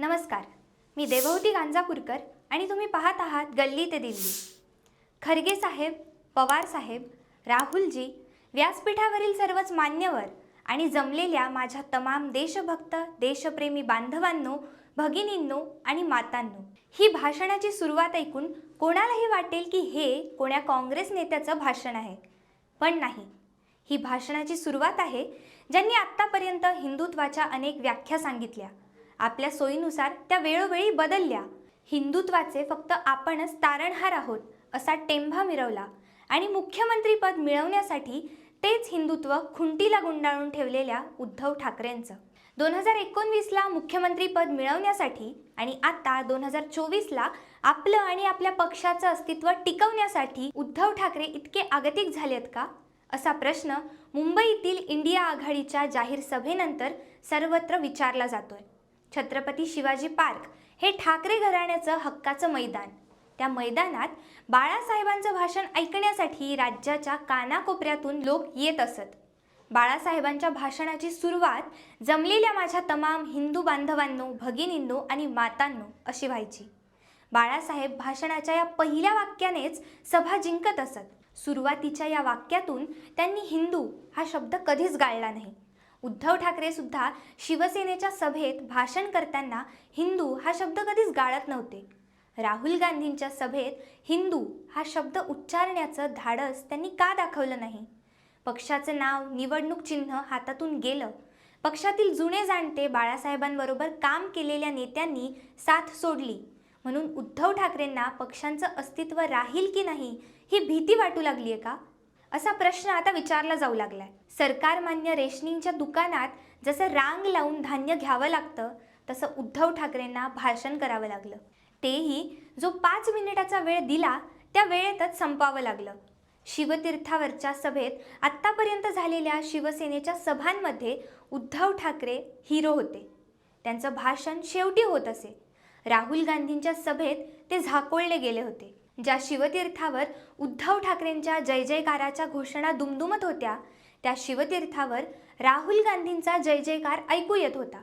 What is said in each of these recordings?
नमस्कार. मी देवहूती गांजापूरकर आणि तुम्ही पाहत आहात गल्ली ते दिल्ली. खरगे साहेब पवार साहेब राहुलजी व्यासपीठावरील सर्वच मान्यवर आणि जमलेल्या माझ्या तमाम देशभक्त देशप्रेमी बांधवांनो भगिनींनो आणि मातांनो ही भाषणाची सुरुवात ऐकून कोणालाही वाटेल की हे कोण्या काँग्रेस नेत्याचं भाषण आहे. पण नाही. ही भाषणाची सुरुवात आहे ज्यांनी आत्तापर्यंत हिंदुत्वाच्या अनेक व्याख्या सांगितल्या. आपल्या सोयीनुसार त्या वेळोवेळी बदलल्या. हिंदुत्वाचे फक्त आपणच तारणहार आहोत असा टेंभा मिरवला. आणि मुख्यमंत्रीपद मिळवण्यासाठी तेच हिंदुत्व खुंटीला गुंडाळून ठेवलेल्या उद्धव ठाकरेंचं. दोन हजार एकोणवीसला मुख्यमंत्रीपद मिळवण्यासाठी आणि आता दोन हजार चोवीसला आपलं आणि आपल्या पक्षाचं अस्तित्व टिकवण्यासाठी उद्धव ठाकरे इतके आगतिक झालेत का? असा प्रश्न मुंबईतील इंडिया आघाडीच्या जाहीर सभेनंतर सर्वत्र विचारला जातोय. छत्रपती शिवाजी पार्क हे ठाकरे घराण्याचं हक्काचं मैदान. त्या मैदानात बाळासाहेबांचं भाषण ऐकण्यासाठी राज्याच्या कानाकोपऱ्यातून लोक येत असत. बाळासाहेबांच्या भाषणाची सुरुवात जमलेल्या माझ्या तमाम हिंदू बांधवांनो भगिनींनो आणि मातांनो अशी व्हायची. बाळासाहेब भाषणाच्या या पहिल्या वाक्यानेच सभा जिंकत असत. सुरुवातीच्या या वाक्यातून त्यांनी हिंदू हा शब्द कधीच गाळला नाही. उद्धव ठाकरे सुद्धा शिवसेनेच्या सभेत भाषण करताना हिंदू हा शब्द कधीच गाळत नव्हते. राहुल गांधींच्या सभेत हिंदू हा शब्द उच्चारण्याचं धाडस त्यांनी का दाखवलं नाही? पक्षाचं नाव निवडणूक चिन्ह हातातून गेलं. पक्षातील जुने जाणते बाळासाहेबांबरोबर काम केलेल्या नेत्यांनी साथ सोडली. म्हणून उद्धव ठाकरेंना पक्षांचं अस्तित्व राहील की नाही ही भीती वाटू लागली आहे का? असा प्रश्न आता विचारला जाऊ लागलाय. सरकारमान्य रेशनिंगच्या दुकानात जसं रांग लावून धान्य घ्यावं लागतं तसं उद्धव ठाकरेंना भाषण करावं लागलं. तेही जो पाच मिनिटाचा वेळ दिला त्या वेळेतच संपावं लागलं. शिवतीर्थावरच्या सभेत आत्तापर्यंत झालेल्या शिवसेनेच्या सभांमध्ये उद्धव ठाकरे हिरो होते. त्यांचं भाषण शेवटी होत असे. राहुल गांधींच्या सभेत ते झाकोळले गेले होते. ज्या शिवतीर्थावर उद्धव ठाकरेंच्या जय जयकाराच्या घोषणा दुमदुमत होत्या त्या शिवतीर्थावर राहुल गांधींचा जय जयकार ऐकू येत होता.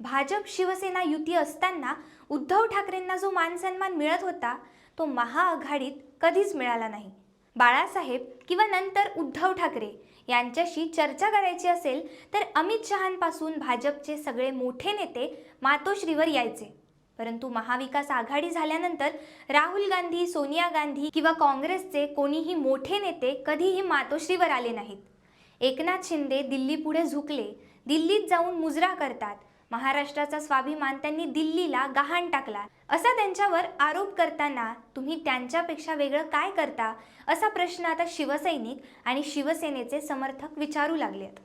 भाजप शिवसेना युती असताना उद्धव ठाकरेंना जो मानसन्मान मिळत होता तो महाआघाडीत कधीच मिळाला नाही. बाळासाहेब किंवा नंतर उद्धव ठाकरे यांच्याशी चर्चा करायची असेल तर अमित शहांपासून भाजपचे सगळे मोठे नेते मातोश्रीवर यायचे. परंतु महाविकास आघाडी झाल्यानंतर राहुल गांधी सोनिया गांधी किंवा काँग्रेसचे कोणीही मोठे नेते कधीही मातोश्रीवर आले नाहीत. एकनाथ शिंदे दिल्लीपुढे झुकले दिल्लीत जाऊन मुजरा करतात. महाराष्ट्राचा स्वाभिमान त्यांनी दिल्लीला गहाण टाकला. असा त्यांच्यावर आरोप करताना तुम्ही त्यांच्यापेक्षा वेगळं काय करता? असा प्रश्न आता शिवसैनिक आणि शिवसेनेचे समर्थक विचारू लागलेत.